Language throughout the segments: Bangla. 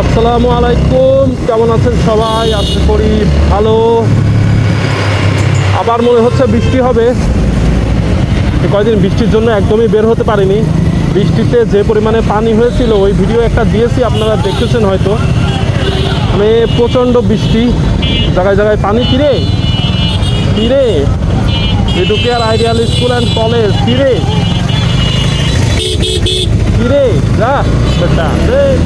আসসালামু আলাইকুম। কেমন আছেন সবাই? আশা করি ভালো। আবার মনে হচ্ছে বৃষ্টি হবে। এই কয়দিন বৃষ্টির জন্য একদমই বের হতে পারিনি। বৃষ্টিতে যে পরিমাণে পানি হয়েছিল, ওই ভিডিও একটা দিয়েছি, আপনারা দেখেছেন হয়তো। মানে প্রচণ্ড বৃষ্টি। জায়গায় জায়গায় পানি। কিরে? কিরে? Educare Ideal School and College. কিরে? কিরে? যা রে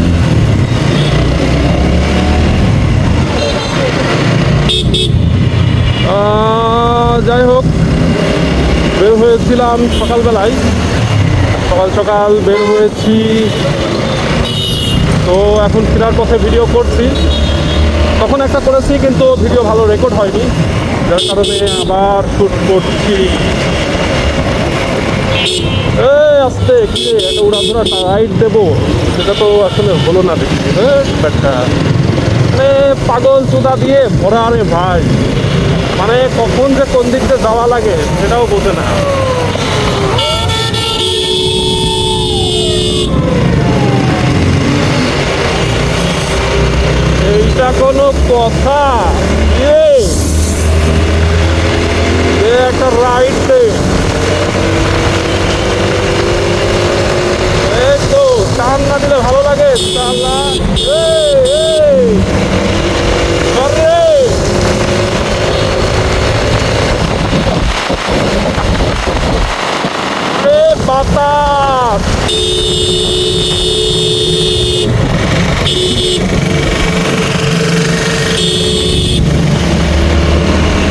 আহ, যাই হোক, বের হয়েছিলাম সকালবেলায়। সকাল সকাল বের হয়েছি। তো এখন ফেরার পথে ভিডিও করছি। তখন একটা করেছি, কিন্তু ভিডিও ভালো রেকর্ড হয়নি। যার কারণে আবার শ্যুট করছি। এই আস্তে, কি একটা উড়াধুরা রাইড দেবো? সেটা তো আসলে হলো না এই ব্যাটটা মানে পাগল চুদা দিয়ে ভরা রে ভাই। মানে কখন যে কোন দিক দিয়ে যাওয়া লাগে সেটাও বোঝে না। এইটা কোনো কথা। এ একটা রাইড দে। এই তো, টান দিলে ভালো লাগে চালা এই এই ধর রে এ বাতাস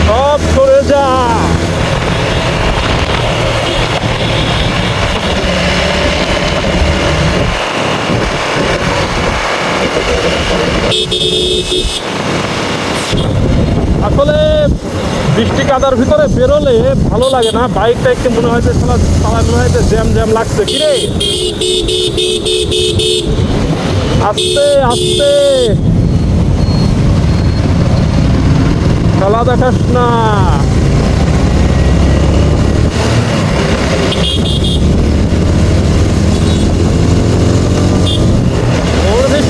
সব সরে যা আসলে বৃষ্টি কাদার ভিতরে বেরোলে ভালো লাগে না। বাইকটা একটু মনে হয় যে সালা সালা মনে হয় যে জ্যাম জ্যাম লাগছে। কি রে? আস্তে আস্তে। খেলা দেখাস না।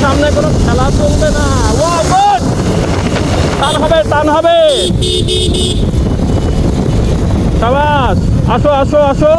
সামনে কোনো খেলা চলবে না। টান হবে। সাবাস আসো আসো আসো।